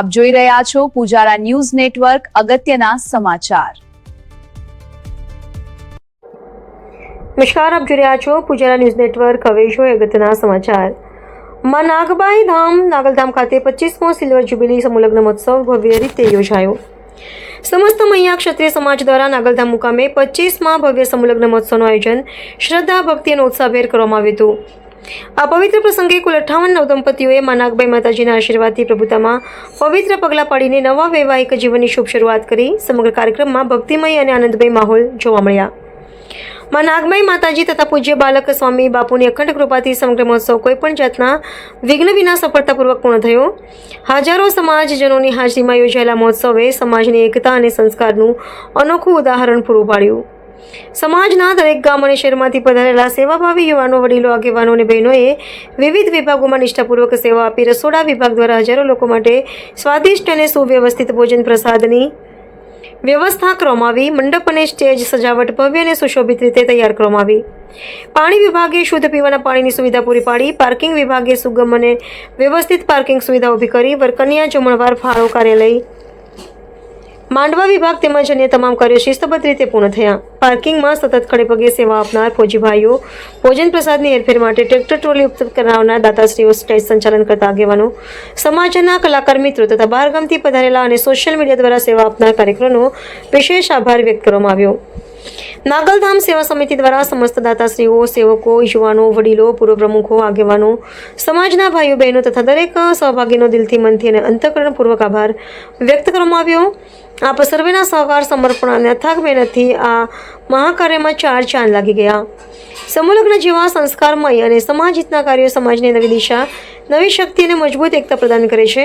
આપ જોઈ રહ્યા છો પૂજારા ન્યૂઝ નેટવર્ક, અગત્યના સમાચાર. નમસ્કાર, આપ જોઈ રહ્યા છો પૂજારા ન્યૂઝ નેટવર્ક, હવે જોઈએ અગત્યના સમાચાર. માં નાગબાઈ ધામ, નાગલધામ ખાતે પચીસમો સિલ્વર જ્યુબિલી સમુલગ્ન મહોત્સવ ભવ્ય રીતે યોજાયો. સમસ્ત મૈયા ક્ષત્રિય સમાજ દ્વારા નાગલધામ મુકામે પચીસમાં ભવ્ય સમુલગ્ન મહોત્સવનું આયોજન શ્રદ્ધા ભક્તિ અને ઉત્સાહભેર કરવામાં આવ્યું હતું. આ પવિત્ર પ્રસંગે કુલ અઠ્ઠાવન નવદંપતિઓએ માં નાગભાઈ માતાજીના આશીર્વાદથી પ્રભુતામાં પવિત્ર પગલાં પાડીને નવા વૈવાહિક જીવનની શુભ શરૂઆત કરી સમગ્ર કાર્યક્રમમાં ભક્તિમય અને આનંદમય માહોલ જોવા મળ્યા. માં નાગમાઈ માતાજી તથા પૂજ્ય બાલક સ્વામી બાપુની અખંડ કૃપાથી સમગ્ર મહોત્સવ કોઈપણ જાતના વિઘ્ન વિના સફળતાપૂર્વક પૂર્ણ થયો. હજારો સમાજજનોની હાજરીમાં યોજાયેલા મહોત્સવે સમાજની એકતા અને સંસ્કારનું અનોખું ઉદાહરણ પૂરું પાડ્યું. સમાજના દરેક ગામ અને શહેરમાંથી પધારેલા સેવાભાવી યુવાનો, વડીલો, આગેવાનો અને બહેનોએ વિવિધ વિભાગોમાં નિષ્ઠાપૂર્વક સેવા આપી રસોડા વિભાગ દ્વારા હજારો લોકો માટે સ્વાદિષ્ટ અને સુવ્યવસ્થિત ભોજન પ્રસાદની વ્યવસ્થા કરવામાં આવી. મંડપ અને સ્ટેજ સજાવટ ભવ્ય અને સુશોભિત રીતે તૈયાર કરવામાં આવી. પાણી વિભાગે શુદ્ધ પીવાના પાણીની સુવિધા પૂરી પાડી. પાર્કિંગ વિભાગે સુગમ અને વ્યવસ્થિત પાર્કિંગ સુવિધા ઊભી કરી. વરકન્યા જમણવાર ફાળો કાર્યાલય માંડવા વિભાગ તેમજ અન્ય તમામ કાર્યો શિસ્તબદ્ધ રીતે પૂર્ણ થયા. પાર્કિંગમાં સતત ખડે પગે સેવા આપનાર ફોજીભાઈઓ ભોજન પ્રસાદની હેરફેર માટે ટ્રેક્ટર ટ્રોલી ઉપલબ્ધ કરાવનાર દાતાશ્રીઓ સ્ટેજ સંચાલન કરતા આગેવાનો, સમાજના કલાકાર મિત્રો તથા બહારગામથી પધારેલા અને સોશિયલ મીડિયા દ્વારા સેવા આપનાર કાર્યક્રમનો વિશેષ આભાર વ્યક્ત કરવામાં આવ્યો. નાગલધામ સેવા સમિતિ દ્વારા સમસ્ત દાતાશ્રીઓ, સેવકો, યુવાનો, વડીલો પૂર્વ પ્રમુખો આગેવાનો, સમાજના ભાઈઓ, બહેનો તથા દરેક સહભાગીનો દિલથી, મનથી અને અંતઃકરણપૂર્વક આભાર વ્યક્ત કરવામાં આવ્યો. આપ સર્વેના સહકાર, સમર્પણ અને અથાગ મહેનતથી આ મહાકાર્યમાં ચાર ચાંદ લાગી ગયા. સમૂહલગ્ન જેવા સંસ્કારમય અને સમાજહિતના કાર્યો સમાજને નવી દિશા, નવી શક્તિ અને મજબૂત એકતા પ્રદાન કરે છે.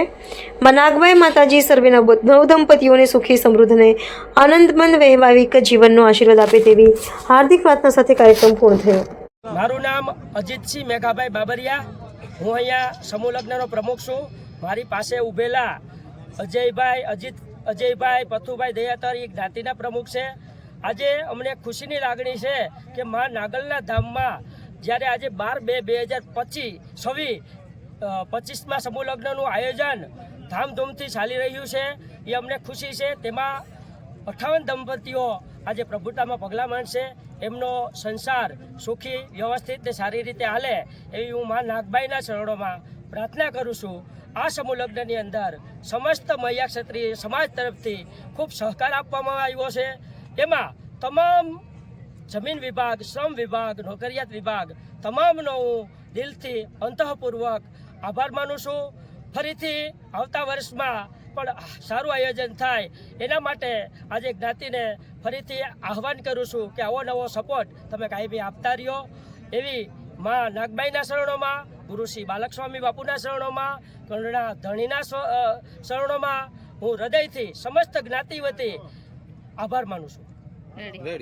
માં નાગબાઈ માતાજી સર્વેના નવ દંપતીઓને સુખી, સમૃદ્ધ અને આનંદમંદ વૈવાહિક જીવનનો આશીર્વાદ આપે તેવી હાર્દિક પ્રાર્થના સાથે કાર્યક્રમ પૂર્ણ થયો. મારું નામ અજીતસિંહ મેઘાભાઈ બાબરિયા. હું અહીંયા સમૂહલગ્નનો પ્રમુખ છું. મારી પાસે ઊભેલા અજયભાઈ, અજીત, અજયભાઈ, પથુભાઈ દયાતર એ જ્ઞાતિના પ્રમુખ છે. આજે અમને ખુશીની લાગણી છે કે મા નાગલના ધામમાં જ્યારે આજે બાર બે બે હજાર પચીસ છવ્વીસ પચીસમાં સમૂહ લગ્નનું આયોજન ધામધૂમથી ચાલી રહ્યું છે, એ અમને ખુશી છે. તેમાં અઠાવન દંપતીઓ આજે પ્રભુતામાં પગલાં માંડશે એમનો સંસાર સુખી, વ્યવસ્થિત ને સારી રીતે હાલે એવી હું મા નાગભાઈના ચરણોમાં પ્રાર્થના કરું છું. આ સમૂહ લગ્નની અંદર સમસ્ત મહિયા ક્ષત્રિય સમાજ તરફથી ખૂબ સહકાર આપવામાં આવ્યો છે. એમાં તમામ જમીન વિભાગ, શ્રમ વિભાગ, નોકરિયાત વિભાગ તમામનો હું દિલથી અંતઃપૂર્વક આભાર માનું છું. ફરીથી આવતા વર્ષમાં પણ સારું આયોજન થાય એના માટે આજે જ્ઞાતિને ફરીથી આહવાન કરું છું કે આવો નવો સપોર્ટ તમે કાયમી આપતા રહ્યો. એવી માં નાગબાઈના શરણોમાં ગુરુશ્રી બાલકસ્વામી બાપુના શરણોમાં કર્ણના ધણીના શરણોમાં હું હૃદયથી સમસ્ત જ્ઞાતિ વતી આભાર માનું છું